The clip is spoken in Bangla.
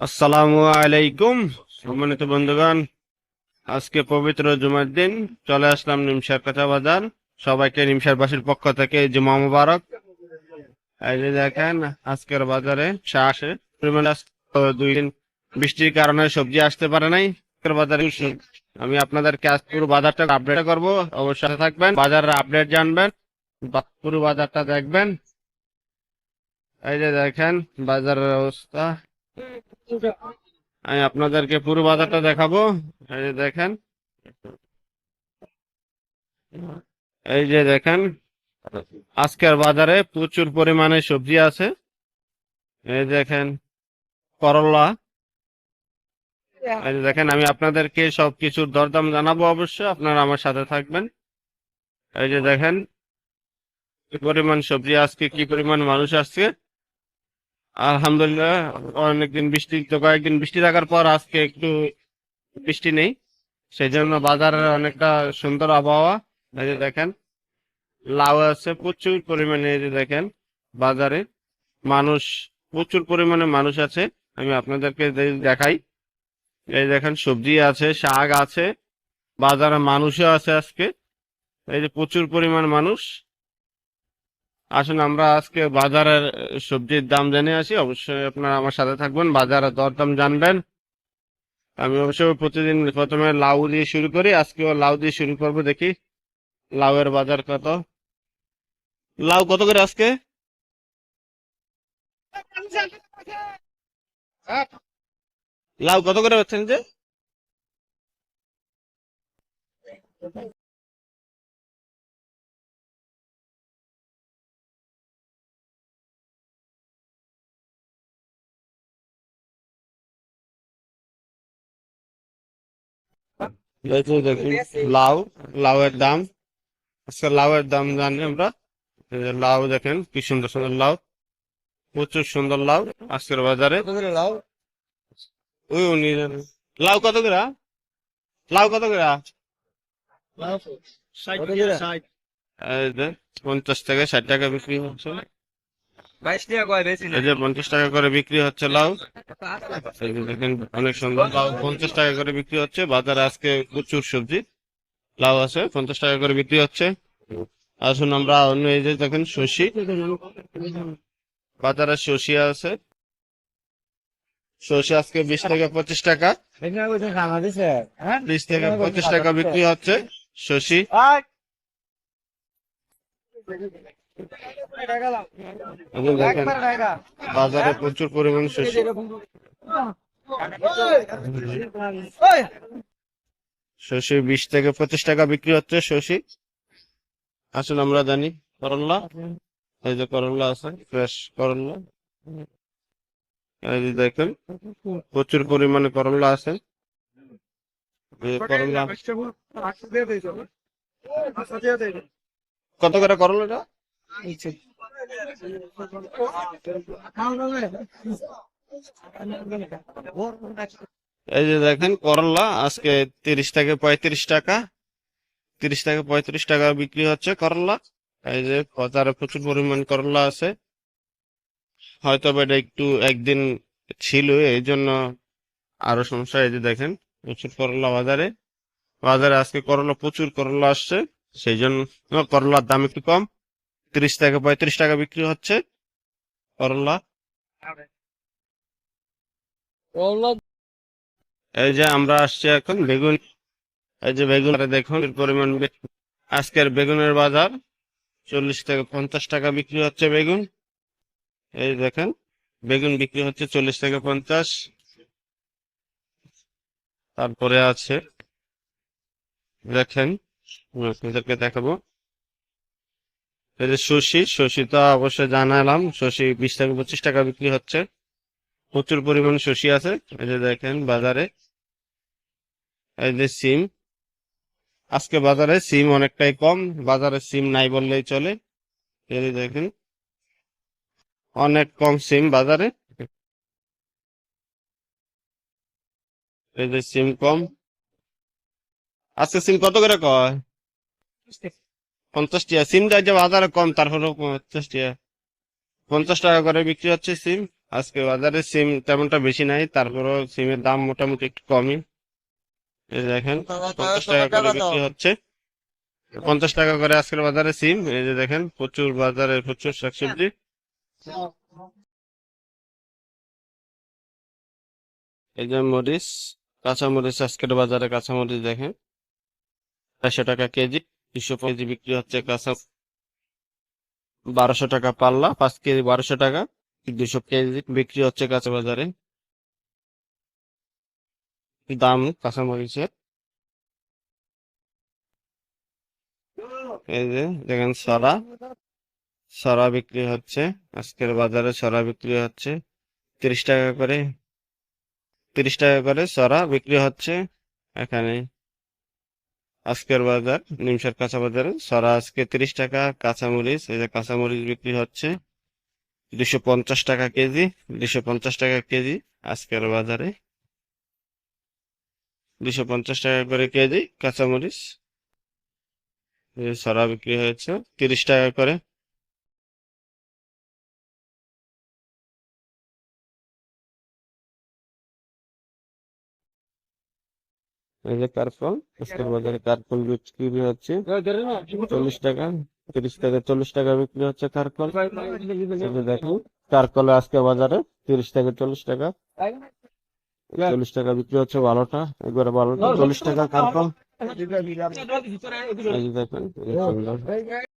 আসসালামু আলাইকুম, সম্মানিত বন্ধুগণ। আজকে পবিত্র জুমার দিন, চলে আসলাম নিমসার কাঁচা বাজার। সবাইকে নিমসার বাসীর পক্ষ থেকে জুমা মুবারক। এই যে দেখেন, আজকের বাজারে আসে। দুই দিন বৃষ্টির কারণে সবজি আসতে পারে নাই। আজকের বাজারে আমি আপনাদেরকে আজ পুরো বাজারটা আপডেট করব। অবশ্যই থাকবেন। বাজারের আপডেট জানবেন পুরো বাজারটা দেখবেন। এই যে দেখেন, বাজারের অবস্থা। আমি আপনাদেরকে পুরো বাজারটা দেখাবো। এই যে দেখেন। এই যে দেখেন, আজকের বাজারে প্রচুর পরিমাণে সবজি আছে। এই দেখেন, করলা। এই দেখেন, আমি আপনাদেরকে সব কিছুর দরদাম জানাব অবশ্যই, আপনারা আমার সাথে থাকবেন। এই যে দেখেন, কি পরিমাণ সবজি আজকে, কি পরিমাণ মানুষ আসছে আলহামদুলিল্লাহ, অনেকদিন বৃষ্টি, তো কয়েকদিন বৃষ্টি থাকার পর আজকে একটু বৃষ্টি নেই। সেই জন্য বাজারে অনেকটা সুন্দর আবহাওয়া। এই যে দেখেন, লাউ আছে প্রচুর পরিমাণে, এই যে দেখেন বাজারে মানুষ, প্রচুর পরিমাণে মানুষ আছে। আমি আপনাদেরকে দেখাই, এই দেখেন সবজি আছে, শাক আছে, বাজারে মানুষও আছে আজকে। এই যে প্রচুর পরিমাণ মানুষ। আসুন, আমরা আজকে বাজারের সবজির দাম জেনে আসি। অবশ্যই আপনারা আমার সাথে থাকবেন বাজারের দরদাম জানবেন। আমি অবশ্যই প্রতিদিন প্রথমে লাউ দিয়ে শুরু করি, আজকেও লাউ দিয়ে শুরু করব, দেখি লাউয়ের বাজার কত। লাউ কত করে আজকে? লাউ কত করে হচ্ছেন যে লাউ লাউয়ের দাম। আজকে লাউয়ের দাম জানি আমরা। লাউ দেখেন কি সুন্দর সুন্দর লাউ। প্রচুর সুন্দর লাউ আজকের বাজারে। লাউ? ওই উনি লাউ কত করে? লাউ কত করে? পঞ্চাশ থেকে ষাট টাকা বিক্রি হচ্ছে বাইশ টাকা কয় বেশি এই যে পঞ্চাশ টাকা করে বিক্রি হচ্ছে লাউ। দেখেন অনেক সুন্দর। লাউ পঞ্চাশ টাকা করে বিক্রি হচ্ছে। বাজারে আজকে প্রচুর সবজি। লাউ আছে পঞ্চাশ টাকা করে বিক্রি হচ্ছে। আসুন আমরা অন্য এই যে দেখেন শশি। বাজারে শশি আছে। শশি আজকে বিশ থেকে পঁচিশ টাকা। বিশ থেকে পঁচিশ টাকা বিক্রি হচ্ছে। শশি। বাজারে প্রচুর পরিমাণ শশি। শশি বিশ থেকে পঁচিশ টাকা বিক্রি হচ্ছে, শশি। আসুন আমরা জানি করল্লা এই যে করল্লা আছে ফ্রেশ করল্লা এই যে দেখেন, প্রচুর পরিমাণে করল্লা আছে। করল্লা কত করে করল্লাটা এই যে দেখেন করলা আজকে তিরিশ থেকে পঁয়ত্রিশ টাকা। তিরিশ থেকে পঁয়ত্রিশ টাকা বিক্রি হচ্ছে করলা। এই যে বাজারে প্রচুর পরিমাণ করলা আছে। হয়তো এটা একটু একদিন ছিল এই জন্য আরও সমস্যা। এই যে দেখেন প্রচুর করলা বাজারে। বাজারে আজকে করলা প্রচুর করলা আসছে। সেই জন্য করলার দাম একটু কম। তিরিশ থেকে পঁয়ত্রিশ টাকা বিক্রি হচ্ছে করলা। এই যে আমরা আসছি এখন বেগুন। এই যে বেগুন দেখুন পরিমাণ আজকের বেগুনের বাজার চল্লিশ থেকে পঞ্চাশ টাকা বিক্রি হচ্ছে বেগুন। এই দেখেন বেগুন বিক্রি হচ্ছে চল্লিশ থেকে পঞ্চাশ। তারপরে আছে দেখেন আপনাদেরকে দেখাবো। শশি শশি তো অবশ্যই জানালাম, শশি বিশ থেকে পঁচিশ টাকা বিক্রি হচ্ছে। প্রচুর পরিমাণ শশি আছে, এই যে দেখেন বাজারে। এই যে সিম। আজকে বাজারে সিম অনেকটাই কম, বাজারে সিম নাই বললেই চলে। এই দেখেন, অনেক কম সিম বাজারে। এই যে সিম কম। আজকে সিম কত করে কয়? পঞ্চাশ টাকা সিমটা যে বাজারে কম তারপরেও পঞ্চাশ টাকা পঞ্চাশ টাকা করে বিক্রি হচ্ছে সিম। আজকে বাজারে সিম তেমনটা বেশি নাই, তারপরও সিমের দাম মোটামুটি একটু কমই। এই দেখেন, পঞ্চাশ টাকা করে বিক্রি হচ্ছে। পঞ্চাশ টাকা করে আজকের বাজারে সিম। এই যে দেখেন, প্রচুর বাজারে প্রচুর শাকসবজি। এই যে মরিচ কাঁচা মরিচ আজকের বাজারে কাঁচা মরিচ দেখেন। চারশো টাকা কেজি। দুশো কেজি বিক্রি হচ্ছে কাঁচা বারোশো টাকা পাল্লা, পাঁচ কেজি বারোশো টাকা, দুশো কেজি বিক্রি হচ্ছে কাঁচা বাজারে। দাম কাঁচা মরিচের। এই যে দেখেন সরা সরা বিক্রি হচ্ছে, আজকের বাজারে সরা বিক্রি হচ্ছে। তিরিশ টাকা করে, তিরিশ টাকা করে সরা বিক্রি হচ্ছে। এখানে আজকের বাজার, নিমসার কাঁচা বাজারে সরা আজকে তিরিশ টাকা কাঁচামরিচ, এই যে কাঁচামরিচ বিক্রি হচ্ছে দুশো পঞ্চাশ টাকা কেজি, দুশো পঞ্চাশ টাকা কেজি আজকের বাজারে। দুশো পঞ্চাশ টাকা করে কেজি কাঁচামরিচ। সরা বিক্রি হয়েছে, তিরিশ টাকা করে। এই যে কার্পল আজকের বাজারে কার্পল বিক্রি হচ্ছে। চল্লিশ টাকা তিরিশ টাকা চল্লিশ টাকা বিক্রি হচ্ছে কার্পল দেখুন কার্পল আজকে বাজারে তিরিশ থেকে চল্লিশ টাকা। চল্লিশ টাকা বিক্রি হচ্ছে বারোটা একবারে বারোটা চল্লিশ টাকা কার্পল দেখেন।